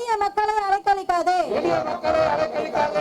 எளிய மக்களை அலைக்கழிக்காதே. எளிய மக்களை அலைக்கழிக்காதே.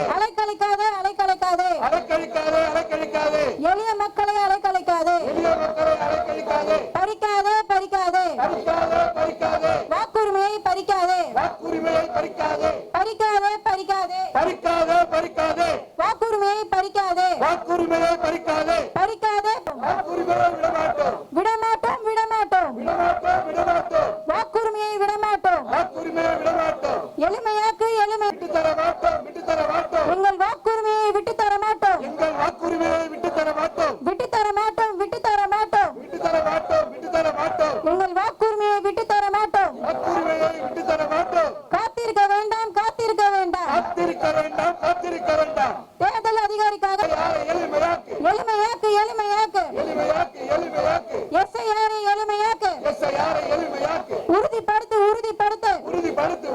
எளிமையாக்கு எளிமை விட்டு தர மாட்டோம் விட்டு தர மாட்டோம் எங்கள் வாக்குரிமையை விட்டு தர மாட்டோம் எங்கள் வாக்குரிமையை விட்டு தர மாட்டோம் விட்டு தர மாட்டோம் விட்டு தர மாட்டோம் விட்டு தர மாட்டோம் விட்டு தர மாட்டோம் எங்கள் வாக்குரிமையை விட்டு தர மாட்டோம் வாக்குரிமையை விட்டு தர மாட்டோம் காத்திருக்க வேண்டாம் காத்திருக்க வேண்டாம் காத்திருக்க வேண்டாம் காத்திருக்க வேண்டாம் தேர்தல் அதிகாரிக்காக யாரை எளிமையாக்கு எளிமையாக்கு எளிமையாக்கு எளிமையாக்கு எளிமையாக்கு எஸ்ஐஆரை எளிமையாக்கு எஸ் யாரை எளிமையாக்கு உறுதிப்படுத்து உறுதிப்படுத்து உறுதிப்படுத்து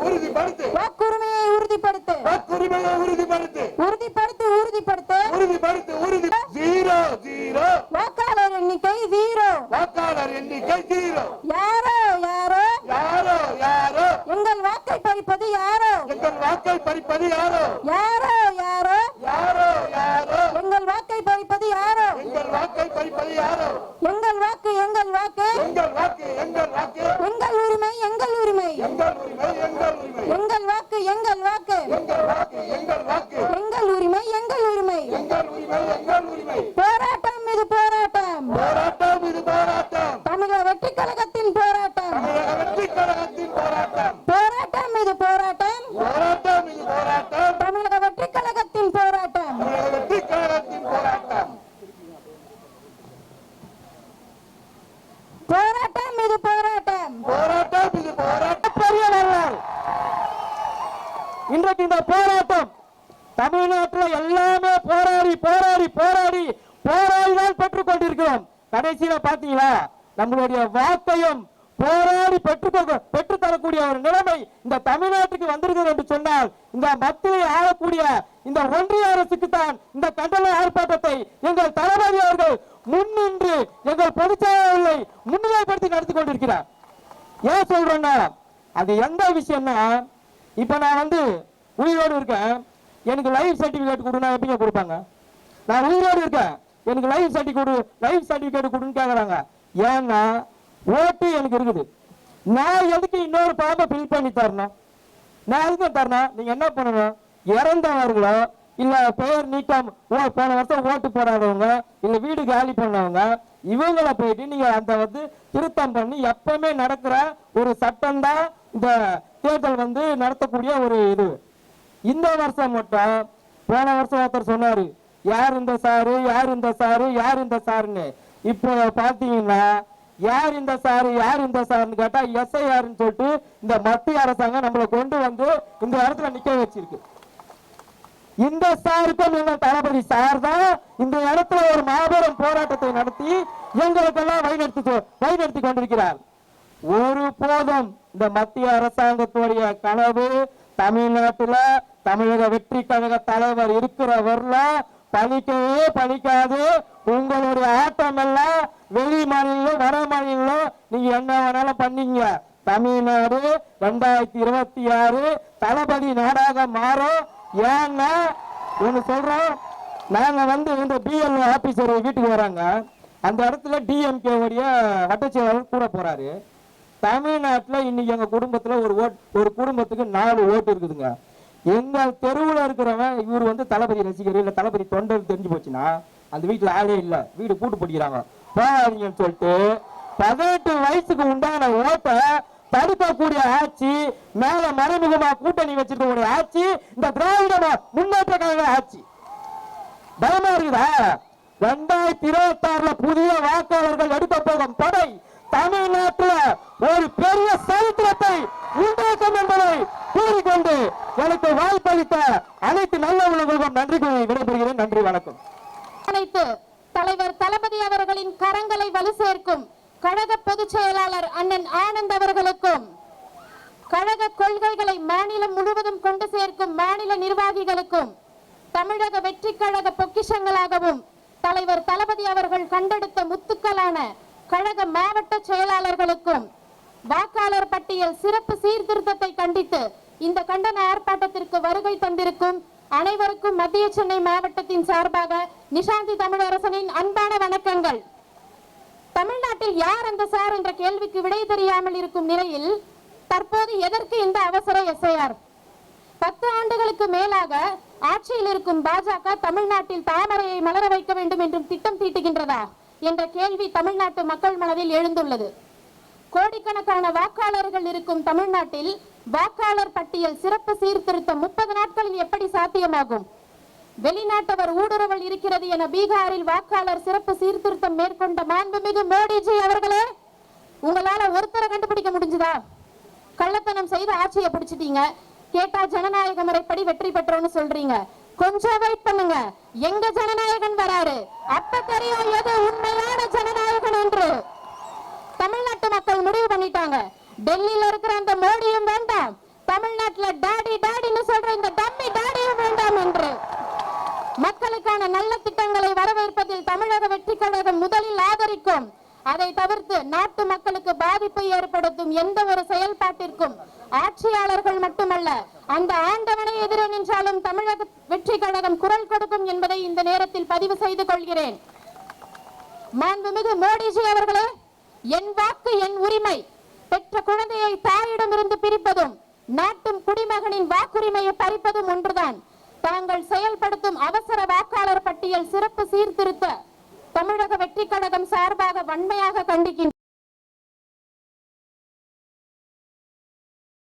உறுதிப்படுத்து. வாக்குரிமையை உறுதிப்படுத்து. வாக்குரிமையை உறுதிப்படுத்து. உறுதிப்படுத்து உறுதிப்படுத்து. உறுதிப்படுத்து உறுதி ஜீரோ ஜீரோ. வாக்காளர் எண்ணிக்கை ஜீரோ. வாக்காளர் எண்ணிக்கை ஜீரோ. யாரோ யாரோ? யாரோ யாரோ? எங்கள் வாக்கை பறிப்பது யாரோ? எங்கள் வாக்கை பறிப்பது யாரோ? யாரோ? போராட்டம். போராட்டம் போராட்டம் இது போராட்டம். தமிழக வெற்றி கழகத்தின் போராட்டம். தமிழக வெற்றி கழகத்தின் போராட்டம். போராட்டம் இது போராட்டம். போராட்டம் இது போராட்டம். பெரிய வரலாறு. இன்றைக்கு இந்த போராட்டம் தமிழ்நாட்டுல எல்லாமே போராடி போராடி போராடி போராடி தான் பெற்றுக் கொண்டிருக்கிறோம். கடைசியில பாத்தீங்களா நம்மளுடைய வாக்கையும் போராடி பெற்று பெற்று தரக்கூடிய ஒரு நிலைமை இந்த தமிழ்நாட்டுக்கு வந்திருக்கிறது என்று சொன்னால் இந்த மத்தியை ஆளக்கூடிய இந்த ஒன்றிய அரசுக்கு தான் இந்த கண்டன ஆர்ப்பாட்டத்தை எங்கள் தளபதி அவர்கள் முன்னின்று எங்கள் பொதுச்செயலாளர்களை முன்னிலைப்படுத்தி நடத்தி கொண்டிருக்கிறார். ஏன் சொல்றேன்னா அது எந்த விஷயம்னா இப்ப நான் வந்து உயிரோடு இருக்கேன். எனக்கு லைஃப் சர்டிபிகேட் கொடுனா எப்படிங்க கொடுப்பாங்க? நான் உயிரோடு இருக்கேன். எனக்கு லைஃப் சர்டிஃபிகேட் லைஃப் சர்டிபிகேட் கொடுன்னு கேக்குறாங்க. ஏன்னா ஓட்டு எனக்கு இருக்குது. நான் எதுக்கு இன்னொரு பாம்பை ஃபில் பண்ணி தரணும்? நான் எதுக்கு தரணும்? நீங்க என்ன பண்ணணும்? இறந்தவர்களோ இல்ல பெயர் நீட்டம் ஓ போன வருஷம் ஓட்டு போடாதவங்க இல்ல வீடு காலி பண்ணவங்க இவங்கள போயிட்டு நீங்க அந்த வந்து திருத்தம் பண்ணி எப்பவுமே நடக்கிற ஒரு சட்டம் தான் இந்த தேர்தல் வந்து நடத்தக்கூடிய ஒரு இது. இந்த வருஷம் மட்டும் போன வருஷம் ஒருத்தர் சொன்னாரு யார் இந்த சாரு? யார் இந்த சாரு? யார் இந்த சாருன்னு? இப்போ பாத்தீங்கன்னா யார் இந்த சாரு யார் இந்த சாருன்னு கேட்டா எஸ்ஐஆர்னு சொல்லிட்டு இந்த மத்திய அரசாங்கம் நம்மளை கொண்டு வந்து இந்த இடத்துல நிக்க வச்சிருக்கு. இந்த சாருக்கும் எங்கள் தளபதி சார் தான் இந்த இடத்துல ஒரு மாபெரும் போராட்டத்தை நடத்தி எங்களுக்கெல்லாம் வழிநடத்தி வழிநடத்தி கொண்டிருக்கிறார். ஒரு போதும் இந்த மத்திய அரசாங்கத்துடைய கனவு தமிழ்நாட்டுல தமிழக வெற்றி கழக தலைவர் இருக்கிற வரல பணிக்கவே பணிக்காது உங்களுடைய ஆட்டம் எல்லாம் வெளி மாநிலம் வட மாநிலம் நீங்க என்ன வேணாலும் பண்ணீங்க. தமிழ்நாடு ரெண்டாயிரத்தி இருபத்தி ஆறு தளபதி நாடாக மாறும் ஏன்னா ஒண்ணு சொல்றோம் நாங்க வந்து இந்த பிஎல்ஓ ஆபீசர் வீட்டுக்கு வராங்க. அந்த இடத்துல டிஎம்கே உடைய வட்டச்செயலாளர் கூட போறாரு. தமிழ்நாட்டில் இன்னைக்கு எங்க குடும்பத்துல ஒரு ஓட் ஒரு குடும்பத்துக்கு நாலு ஓட்டு இருக்குதுங்க. எங்க தெருவில் இருக்கிறவன் இவர் வந்து தளபதி ரசிகர் இல்லை தளபதி தொண்டர் தெரிஞ்சு போச்சுன்னா அந்த வீட்டில் ஆளே இல்லை. வீடு கூட்டு பிடிக்கிறாங்க. போகாதீங்கன்னு சொல்லிட்டு பதினெட்டு வயசுக்கு உண்டான ஓட்டை தடுக்கக்கூடிய ஆட்சி மேல மறைமுகமா கூட்டணி வச்சிருக்கக்கூடிய ஆட்சி இந்த திராவிட முன்னேற்ற கழக ஆட்சி. பயமா இருக்குதா? ரெண்டாயிரத்தி இருபத்தி ஆறுல புதிய வாக்காளர்கள் எடுக்க போகும் படை தமிழ்நாட்டுல ஒரு பெரிய சரித்திரத்தை உண்டாக்கும் என்பதை கூறிக்கொண்டு எனக்கு வாய்ப்பளித்த அனைத்து நல்ல உள்ளவர்களுக்கும் நன்றி கூறி விடைபெறுகிறேன். நன்றி வணக்கம். அனைத்து தலைவர் தளபதி அவர்களின் கரங்களை வலு சேர்க்கும் கழக பொதுச் செயலாளர் அண்ணன் ஆனந்த் அவர்களுக்கும் கழக கொள்கைகளை மாநிலம் முழுவதும் கொண்டு சேர்க்கும் மாநில நிர்வாகிகளுக்கும் தமிழக வெற்றி கழக பொக்கிஷங்களாகவும் தலைவர் தளபதி அவர்கள் கண்டெடுத்த முத்துக்களான கழக மாவட்ட செயலாளர்களுக்கும் வாக்காளர் பட்டியல் சிறப்பு சீர்திருத்தத்தை கண்டித்து இந்த கண்டன ஆர்ப்பாட்டத்திற்கு வருகை தந்திருக்கும் அனைவருக்கும் மத்திய சென்னை மாவட்டத்தின் சார்பாக நிஷாந்தி தமிழரசனின் அன்பான வணக்கங்கள். தமிழ்நாட்டில் யார் அந்த சார் என்ற கேள்விக்கு விடை தெரியாமல் இருக்கும் நிலையில் தற்போது எதற்கு இந்த அவசர எஸ்ஐஆர் பத்து ஆண்டுகளுக்கு மேலாக ஆட்சியில் இருக்கும் பாஜக தமிழ்நாட்டில் தாமரையை மலர வைக்க வேண்டும் என்றும் திட்டம் தீட்டுகின்றதா என்ற கேள்வி தமிழ்நாட்டு மக்கள் மனதில் எழுந்துள்ளது. கோடிக்கணக்கான வாக்காளர்கள் இருக்கும் தமிழ்நாட்டில் வாக்காளர் பட்டியல் சிறப்பு சீர்திருத்தம் முப்பது நாட்களில் எப்படி சாத்தியமாகும்? வெளிநாட்டவர் ஊடுருவல் இருக்கிறது என பீகாரில் வாக்காளர் சிறப்பு சீர்திருத்தம் மேற்கொண்ட மாண்புமிகு மோடிஜி அவர்களே உங்களால ஒருத்தரை கண்டுபிடிக்க முடிஞ்சுதா? கள்ளத்தனம் செய்து ஆட்சியை பிடிச்சிட்டீங்க. கேட்டா ஜனநாயக முறைப்படி வெற்றி பெற்றோம்னு சொல்றீங்க. கொஞ்சம் வெயிட் பண்ணுங்க. எங்க ஜனநாயகன் வராரு? அப்ப தெரியும் எது உண்மையான ஜனநாயகன் என்று. தமிழ்நாட்டு மக்கள் முடிவு பண்ணிட்டாங்க. டெல்லியில இருக்கிற அந்த மோடியும் வேண்டாம். தமிழ்நாட்டுல டாடி டாடின்னு சொல்ற இந்த டம்மி டாடியும் வேண்டாம் என்று. மக்களுக்கான நல்ல திட்டங்களை வரவேற்பதில் தமிழக வெற்றி கழகம் முதலில் ஆதரிக்கும். அதை தவிர்த்து நாட்டு மக்களுக்கு பாதிப்பை ஏற்படுத்தும் எந்த ஒரு செயல்பாட்டிற்கும் ஆட்சியாளர்கள் மட்டுமல்ல அந்த ஆண்டவனை எதிர நின்றாலும் தமிழக வெற்றி கழகம் குரல் கொடுக்கும் என்பதை இந்த நேரத்தில் பதிவு செய்து கொள்கிறேன். மாண்புமிகு மோடிஜி அவர்களே என் வாக்கு என் உரிமை பெற்ற குழந்தையை தாயிடமிருந்து பிரிப்பதும் நாட்டும் குடிமகனின் வாக்குரிமையை பறிப்பதும் ஒன்றுதான். தாங்கள் செயல்படுத்தும் அவசர வாக்காளர் பட்டியல் சிறப்பு சீர்திருத்த தமிழக வெற்றி கழகம் சார்பாக வன்மையாக கண்டிக்கின்ற